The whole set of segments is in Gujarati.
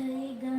જય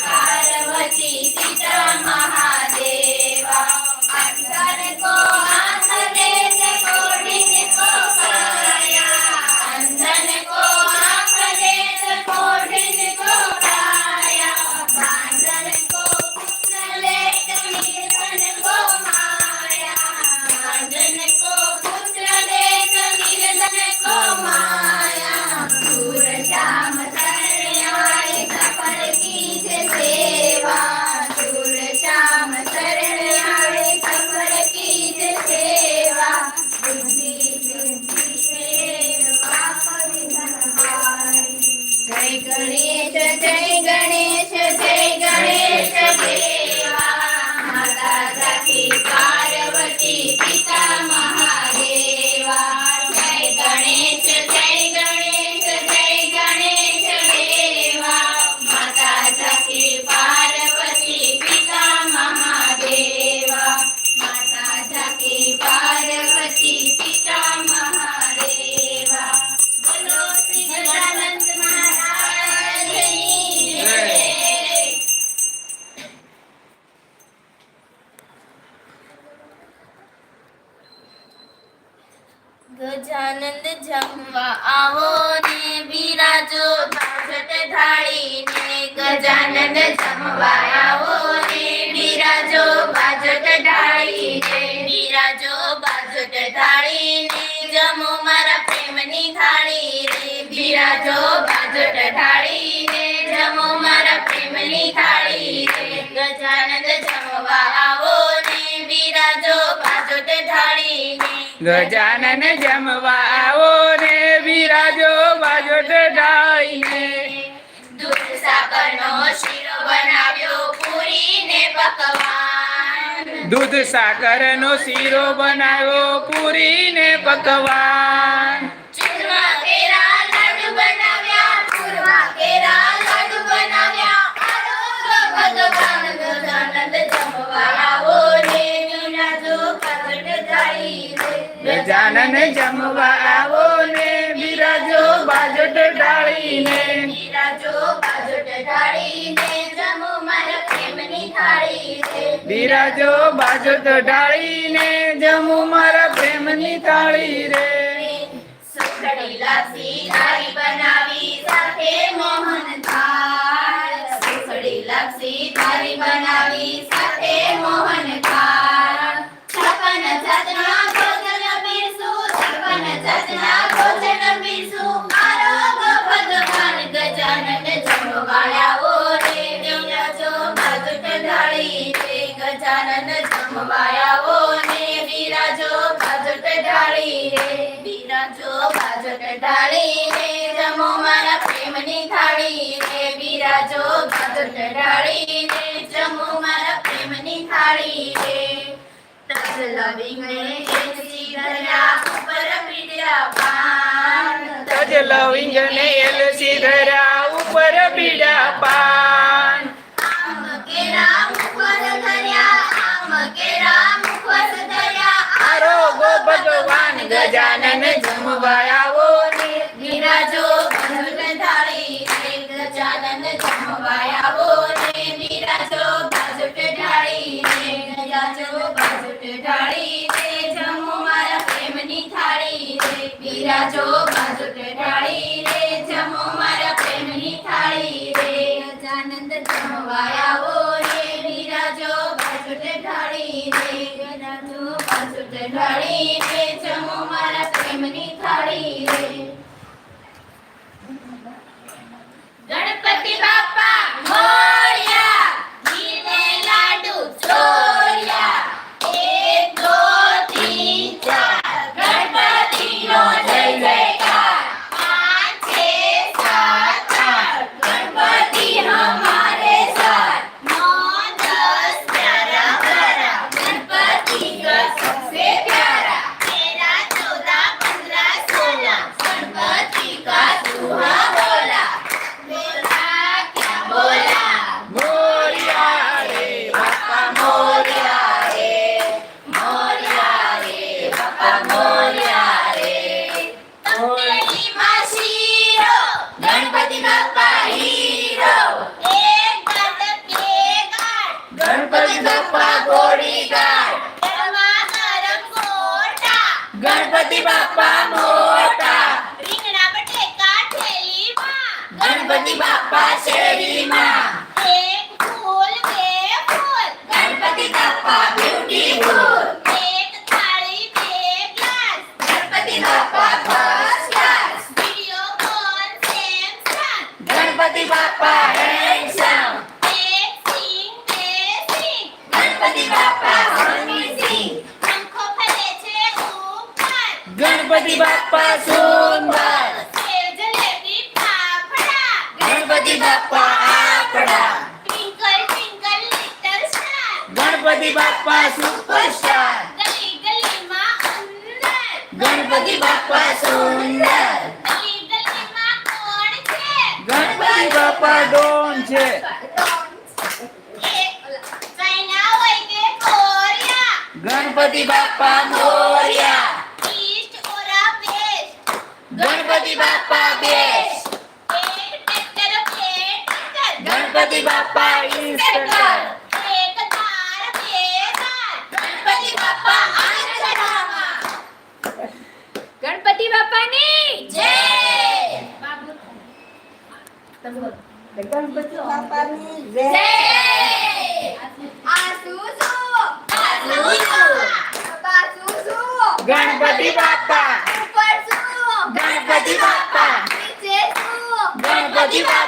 पार्वती पिता महादेवा अंतर को आंसर ગજાનંદ જમવા આવો ને બિરાજો. બાજટ ઢાળીને ગજાનંદ જમવા આવો ને બિરાજો. બાજટ ઢાળીને બિરાજો. બાજટ ઢાળીને જમો મારા પ્રેમની થાળી રે. બિરાજો બાજટ ઢાળીને ગજાનન જમવા આવો ને બિરાજો બાજો ઢાળીને દૂધ સાકરનો શીરો બનાવ્યો પૂરી ને પકવાન. દૂધ સાકરનો શીરો બનાવ્યો પૂરી ને પકવાન. બિરાજો થાળી બિરાજો બાજોટ ઢાળીને જમું મારા પ્રેમની થાળી રે. સુખડી લાપસી તારી બનાવી સાથે મોહન થાળ. સુખડી લાપસી થાળી બનાવી સાથે મોહન થાળ. છપન જતના ભોજન પીરસું છપન જતના ભોજન રે ગજાનન જમવાળાઓ ને બિરાજો બાજુટ ઢાળી રે. બિરાજો બાજુટ ઢાળી રે. જમો મારા પ્રેમની થાળી રે. બિરાજો બાજુટ ઢાળી રે. જમો મારા પ્રેમની થાળી રે. તજ લવિંગને એલસી ધર્યા, ઉપર પીડ્યા પાન. તજ લવિંગ ને એલસી ધર્યા ગજાનન જમવા આવો ને બિરાજો બાજુટ થાળી રે ગજાનન જમવા આવો ને બિરાજો બાજુટ ઢાળી રે ગજાજો ભજન ઢાળી રે જમો મારા પ્રેમની થાળી રે બિરાજો બાજુટ ઢાળી ગણપતિ બાપા મોટા રીંગણા બટેકા ઠેલીમાં ગણપતિ બાપા શેરીમાં એક ફૂલ બે ફૂલ ગણપતિ બાપા બ્યુટીફુલ સુંદર જલેબી ફાફડા ગણપતિ બાપા આપણા. Twinkle twinkle little star. Ganpati Bappa superstar. ગલી ગલીમાં અંદર ગણપતિ બાપા સુંદર. ગલી ગલીમાં કોણ છે. ગણપતિ બાપા ડોન છે ગણપતિ બાપા મોર્યા. જય આસુસુ આસુસુ બાસુસુ ગણપતિ બાપા. ગણપતિ બાપા ગણપતિ બાપા.